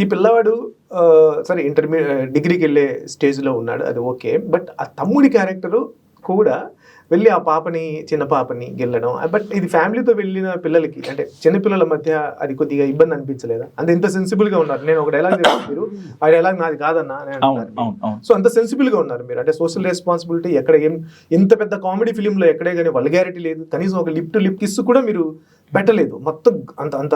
ఈ పిల్లవాడు సరే ఇంటర్మీడియట్ డిగ్రీకి వెళ్ళే స్టేజ్లో ఉన్నాడు అది ఓకే. బట్ ఆ తమ్ముడి క్యారెక్టరు కూడా వెళ్ళి ఆ పాపని చిన్న పాపని గెల్లడం బట్ ఇది ఫ్యామిలీతో వెళ్ళిన పిల్లలకి అంటే చిన్న పిల్లల మధ్య అది కొద్దిగా ఇబ్బంది అనిపించలేదా? అంటే ఇంత సెన్సిబుల్గా ఉన్నారు. నేను ఒక డైలాగ్ మీరు. ఆ డైలాగ్ నాది కాదన్నా సో అంత సెన్సిబుల్గా ఉన్నారు మీరు. అంటే సోషల్ రెస్పాన్సిబిలిటీ ఎక్కడ ఏం ఇంత పెద్ద కామెడీ ఫిలిం లో ఎక్కడే కానీ వల్గారిటీ లేదు. కనీసం ఒక లిప్ టు లిప్ కిస్ కూడా మీరు పెట్టలేదు. మొత్తం అంత అంత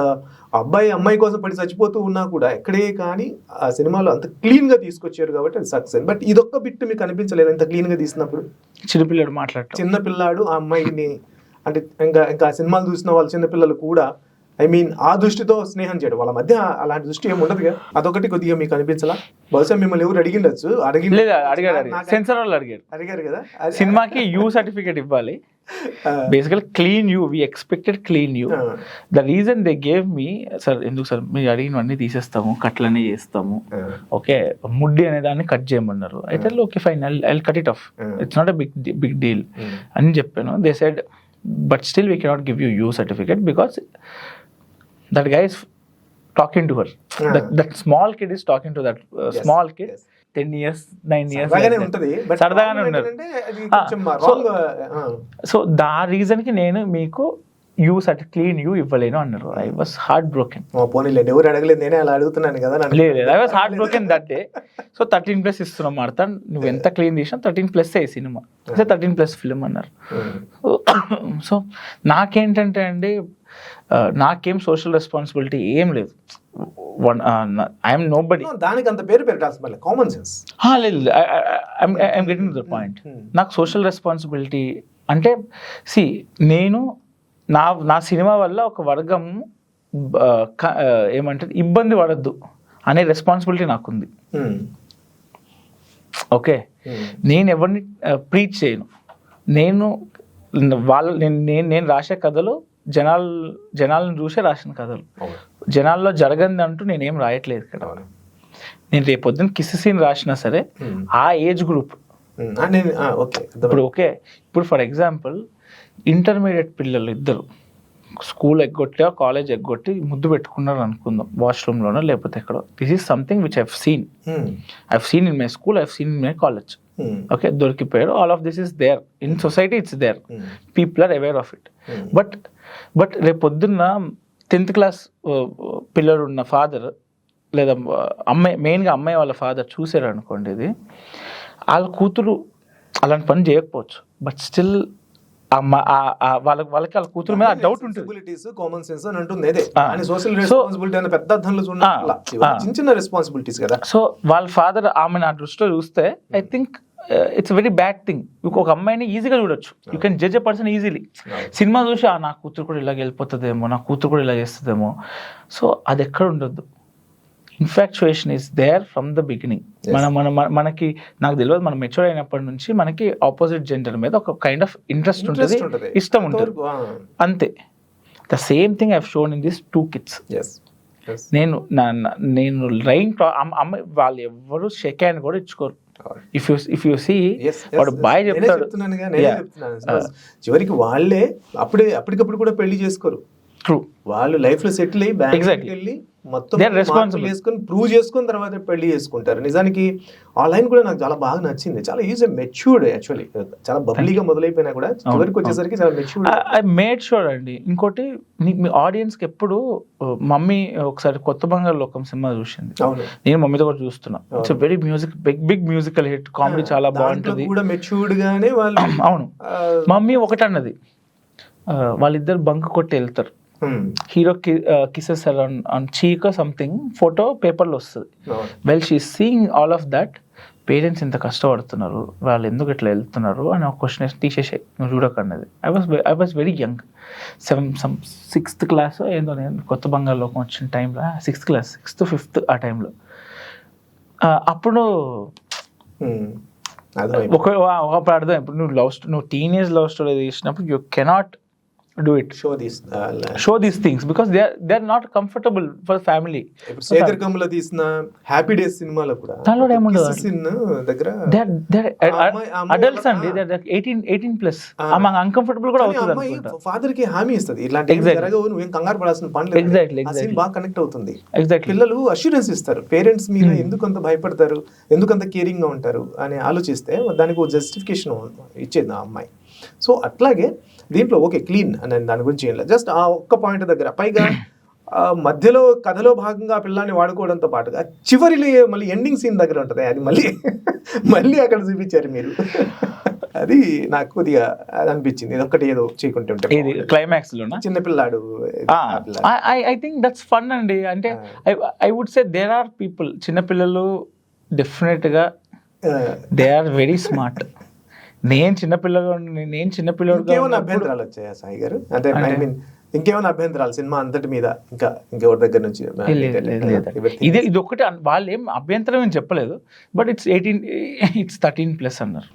అబ్బాయి అమ్మాయి కోసం పడి చచ్చిపోతూ ఉన్నా కూడా ఎక్కడే కానీ ఆ సినిమాలో అంత క్లీన్గా తీసుకొచ్చారు కాబట్టి అది సక్సెస్. బట్ ఇదొక్క బిట్ మీకు అనిపించలేదు అంత క్లీన్గా తీసినప్పుడు? చిన్నపిల్లడు మాట్లాడటం. చిన్న పిల్లాడు ఆ అమ్మాయిని అంటే ఇంకా ఇంకా ఆ సినిమాలు చూసిన వాళ్ళ చిన్న పిల్లలు కూడా ఐ మీన్ ఆ దృష్టితో స్నేహం చేయడం. వాళ్ళ మధ్య అలాంటి దృష్టి ఏమి ఉండదుగా అదొకటి కొద్దిగా మీకు అనిపించలా? బహుశా మిమ్మల్ని ఎవరు అడిగిండొచ్చు అడిగి నాకు- సెన్సర్ వాళ్ళు అడిగాడు అడిగారు కదా. సినిమాకి యూ సర్టిఫికేట్ ఇవ్వాలి. Basically clean U we expected clean U the reason they gave me sir ఎందుకు సార్ మీరు అడిగినవన్నీ తీసేస్తాము కట్లనే చేస్తాము. ఓకే ముడ్డి అనే దాన్ని కట్ చేయమన్నారు. అయితే okay fine I cut it off. It's not a big big deal అని చెప్పాను. They said but still we cannot give you U certificate because that guy is talking to her Ah. That small kid is talking to that small kid. Ten years nine years సరదాగానే ఉన్నారు. So దా రీజన్కి నేను మీకు you సర్టి clean U ఇవ్వలేను అన్నారు. I was heart broken ఎవరు అడగలేదు నేనే అలా అడుగుతున్నాను కదా లేదు I was heart broken that day so thirteen plus ఇస్తున్నాం మాట నువ్వు ఎంత క్లీన్ చేసినా థర్టీన్ ప్లస్ ఏ సినిమా. అంటే థర్టీన్ ప్లస్ ఫిల్మ్ అన్నారు. సో నాకేంటంటే అండి నాకేం సోషల్ రెస్పాన్సిబిలిటీ ఏం లేదు. వన్ ఐఎమ్ నో బడీ దానికి అంత పేరు పెట్టాల్సిన కామన్ సెన్స్ లేదు I'm getting the point Hmm. నాకు సోషల్ రెస్పాన్సిబిలిటీ అంటే సి నేను నా నా సినిమా వల్ల ఒక వర్గం ఏమంటారు ఇబ్బంది పడద్దు అనే రెస్పాన్సిబిలిటీ నాకుంది. ఓకే నేను ఎవరిని ప్రీచ్ చేయను. నేను వాళ్ళ నేను నేను నేను రాసే కథలు జనాలు జనాలను చూసే రాసిన కథలు. జనాల్లో జరగంది అంటూ నేనేం రాయట్లేదు ఇక్కడ. నేను రేపు పొద్దున్న కిస్ సీన్ రాసినా సరే ఆ ఏజ్ గ్రూప్. ఇప్పుడు ఓకే. ఇప్పుడు ఫర్ ఎగ్జాంపుల్ ఇంటర్మీడియట్ పిల్లలు ఇద్దరు స్కూల్ ఎగ్గొట్టి కాలేజ్ ఎగ్గొట్టి ముద్దు పెట్టుకున్నారు అనుకుందాం వాష్రూమ్లోనో లేకపోతే ఎక్కడో. This is something which I've seen I've seen in my school I've seen in my college okay దొరికిపోయారు all of this is there in society it's there people are aware of it but but రేపు పొద్దున్న tenth class పిల్లలు ఉన్న father లేదా అమ్మాయి మెయిన్గా అమ్మాయి వాళ్ళ father చూసారు అనుకోండి ఇది వాళ్ళ కూతురు అలాంటి పని చేయకపోవచ్చు. బట్ స్టిల్ వాళ్ళకి వాళ్ళకి వాళ్ళ కూతురు మీద డౌట్ ఉంటుంది. కామన్ సెన్స్ అని అంటుంది. అదే సోషల్ రెస్పాన్సిబిలిటీ అనే పెద్ద అర్థంలో. చిన్న చిన్న రెస్పాన్సిబిలిటీస్ కదా. సో వాళ్ళ ఫాదర్ ఆమె నా దృష్టిలో చూస్తే I think it's very bad thing ఒక అమ్మాయిని ఈజీగా చూడొచ్చు. You can judge a person easily cinema చూసి "ఆ, నా కూతురు కూడా ఇలాగ వెళ్ళిపోతుందేమో నా కూతురు కూడా ఇలా చేస్తుందేమో. సో అది ఎక్కడ ఉండొద్దు. Infatuation is there from the beginning. మన మన మన- మనకి నాకు తెలియదు మనం మెచ్యూర్ అయినప్పటి నుంచి మనకి ఆపోజిట్ జెండర్ మీద ఒక కైండ్ ఆఫ్ ఇంట్రెస్ట్ ఉంటుంది. ఇష్టం ఉంటుంది. అంతే the same thing I shown in this two kids. నేను నేను రైన్ అమ్మాయి వాళ్ళు ఎవరు షెక్ హ్యాండ్ కూడా ఇచ్చుకోరు. If you if you see వాడు. బాయ్ చెప్తాడు. Suppose చివరికి వాళ్ళే అప్పుడే అప్పటికప్పుడు కూడా పెళ్ళి చేసుకోరు ట్రూ వాళ్ళు లైఫ్లో సెటిల్ అయ్యి. వెళ్ళి మొత్తం. మార్కులు వేసుకొని ప్రూవ్ చేసుకుని తర్వాత పెళ్ళి చేసుకుంటారు. నిజానికి ఆ లైన్ కూడా నాకు చాలా బాగా నచ్చింది. చాలా ఈజీ మెచ్యూర్డ్ యాక్చువల్లీ చాలా బబ్లీగా మొదలైపోయినా కూడా చివరికి వచ్చేసరికి చాలా మెచ్యూర్డ్ ఐ మేడ్ షూర్ అండి. ఇంకోటి నీ- మీ ఆడియన్స్కి ఎప్పుడు మమ్మీ ఒకసారి కొత్త బంగారు లోకం సినిమా చూసింది. నేను మమ్మీతో కూడా చూస్తున్నా. It's very music big big musical hit comedy చాలా బాగుంటుంది. కూడా మెచ్యూర్డ్ గానే వాళ్ళు అవును. మమ్మీ ఒకటి అన్నది ఆ, వాళ్ళిద్దరు బంక్ కొట్టి వెళ్తారు. Hero kisses on cheek something photo పేపర్లో వస్తుంది. Well she seeing all of that parents ఇంత కష్టపడుతున్నారు. వాళ్ళు ఎందుకు ఇట్లా వెళ్తున్నారు అని ఒక క్వశ్చన్ తీసేసే నువ్వు చూడకన్నది I was I was very young seven some sixth class ఏందో నేను కొత్త బంగారు లోకం వచ్చిన టైంలో సిక్స్త్ క్లాస్ సిక్స్త్ ఫిఫ్త్ ఆ టైంలో అప్పుడు Hmm. ఒక అర్థం ఇప్పుడు నువ్వు లవ్ నువ్వు టీనేజ్ లవ్ స్టోరీ తీసినప్పుడు you cannot do it show this show these things because they they are not comfortable for family ఇప్పుడు శేఖర్ కమ్ముల తీసిన హ్యాపీ డేస్ సినిమాలో కూడా దానిలో ఏముండదు? సీన్ దగ్గర దే దే అడల్ట్స్ అండి. They eighteen eighteen plus. ఆమె అన్కంఫర్టబుల్ కూడా అవుతుంది అమ్మాయి ఫాదర్కి హామీ ఇస్తుంది. ఇలాంటి Exactly. జరగవు నువ్వేం కంగారు పడాల్సిన పని లేదు. Exactly, ఆ సీన్ exactly. బాగా కనెక్ట్ అవుతుంది. ఎగ్జాక్ట్లీ పిల్లలు అష్యూరెన్స్ ఇస్తారు. పేరెంట్స్ మీద Hmm. ఎందుకు అంత భయపడతారు? ఎందుకు అంత కేరింగ్గా ఉంటారు? అని ఆలోచిస్తే దానికి ఒక జస్టిఫికేషన్ ఇచ్చేది ఆ అమ్మాయి. సో అట్లాగే దీంట్లో ఓకే క్లీన్ అని దాని గురించి ఏం లేదు. జస్ట్ ఆ ఒక్క పాయింట్ దగ్గర పైగా మధ్యలో కథలో భాగంగా పిల్లాన్ని వాడుకోవడంతో పాటుగా చివరిలో మళ్ళీ ఎండింగ్ సీన్ దగ్గర ఉంటుంది అది మళ్ళీ మళ్ళీ అక్కడ చూపించారు మీరు. అది నాకు కొద్దిగా అది అనిపించింది. ఇది ఒక్కటి ఏదో చేయకుంటే ఇది. క్లైమాక్స్ లోనా? చిన్నపిల్లాడు. ఐ థింక్ దట్స్ ఫన్ అండి. అంటే I would say there are people చిన్నపిల్లలు డెఫినెట్గా ఆ, దే ఆర్ వెరీ స్మార్ట్ నేను చిన్నపిల్లగా నేను చిన్నపిల్లడుగా ఇంకేమైనా ఉన్నప్పుడు- అభ్యంతరాలు వచ్చాయా సాయి గారు అంటే ఐ? మీన్ ఇంకేమైనా అభ్యంతరాలు సినిమా అంతటి మీద ఇంకా ఇంకెవరి దగ్గర నుంచి. ఇదే ఇది ఒకటి వాళ్ళు ఏం అభ్యంతరం ఏం చెప్పలేదు but it's eighteen it's thirteen plus అన్నారు